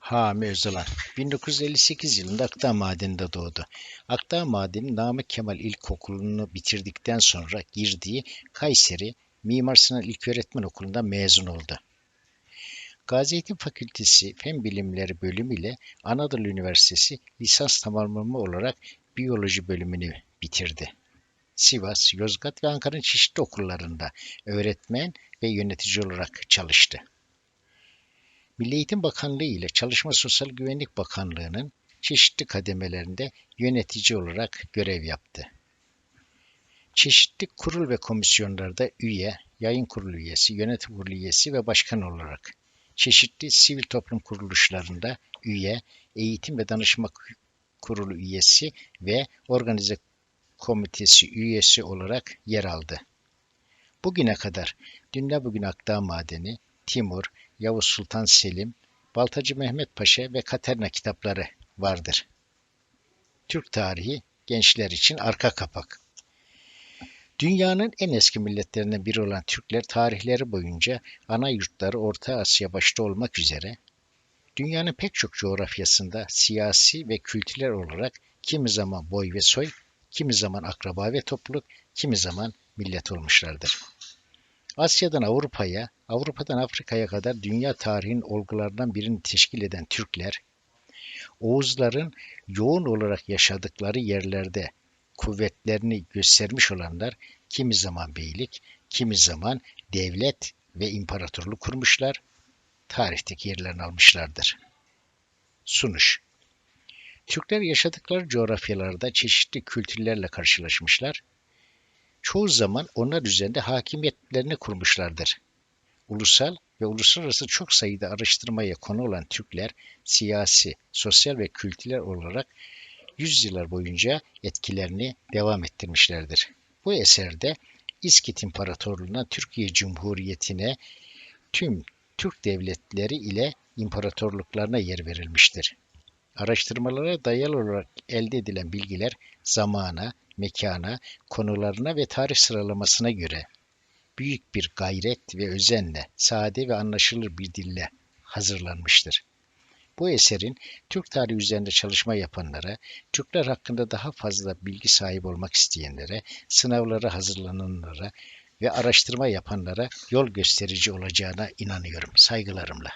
Hami Özalan 1958 yılında Akdağ Madeni'nde doğdu. Akdağ Madeni Namık Kemal İlkokulu'nu bitirdikten sonra girdiği Kayseri Mimar Sinan İlköğretmen Okulu'ndan mezun oldu. Gazi Fakültesi Fen Bilimleri bölümü ile Anadolu Üniversitesi lisans tamamlama olarak biyoloji bölümünü bitirdi. Sivas, Yozgat ve Ankara'nın çeşitli okullarında öğretmen ve yönetici olarak çalıştı. Milli Eğitim Bakanlığı ile Çalışma Sosyal Güvenlik Bakanlığı'nın çeşitli kademelerinde yönetici olarak görev yaptı. Çeşitli kurul ve komisyonlarda üye, yayın kurulu üyesi, yönetim kurulu üyesi ve başkan olarak, çeşitli sivil toplum kuruluşlarında üye, eğitim ve danışma kurulu üyesi ve organize komitesi üyesi olarak yer aldı. Bugüne kadar Dünya Bugün Akdağ Madeni, Timur, Yavuz Sultan Selim, Baltacı Mehmet Paşa ve Katerina kitapları vardır. Türk tarihi gençler için arka kapak. Dünyanın en eski milletlerinden biri olan Türkler tarihleri boyunca ana yurtları Orta Asya başta olmak üzere dünyanın pek çok coğrafyasında siyasi ve kültürel olarak kimi zaman boy ve soy, kimi zaman akraba ve topluluk, kimi zaman millet olmuşlardır. Asya'dan Avrupa'ya, Avrupa'dan Afrika'ya kadar dünya tarihinin olgularından birini teşkil eden Türkler, Oğuzların yoğun olarak yaşadıkları yerlerde kuvvetlerini göstermiş olanlar kimi zaman beylik, kimi zaman devlet ve imparatorluk kurmuşlar, tarihteki yerlerini almışlardır. Sunuş Türkler yaşadıkları coğrafyalarda çeşitli kültürlerle karşılaşmışlar, çoğu zaman onlar üzerinde hakimiyetlerini kurmuşlardır. Ulusal ve uluslararası çok sayıda araştırmaya konu olan Türkler siyasi, sosyal ve kültürel olarak yüzyıllar boyunca etkilerini devam ettirmişlerdir. Bu eserde İskit İmparatorluğu'na, Türkiye Cumhuriyeti'ne, tüm Türk devletleri ile imparatorluklarına yer verilmiştir. Araştırmalara dayalı olarak elde edilen bilgiler zamana, mekana, konularına ve tarih sıralamasına göre büyük bir gayret ve özenle, sade ve anlaşılır bir dille hazırlanmıştır. Bu eserin Türk tarihi üzerinde çalışma yapanlara, Türkler hakkında daha fazla bilgi sahibi olmak isteyenlere, sınavlara hazırlananlara ve araştırma yapanlara yol gösterici olacağına inanıyorum. Saygılarımla.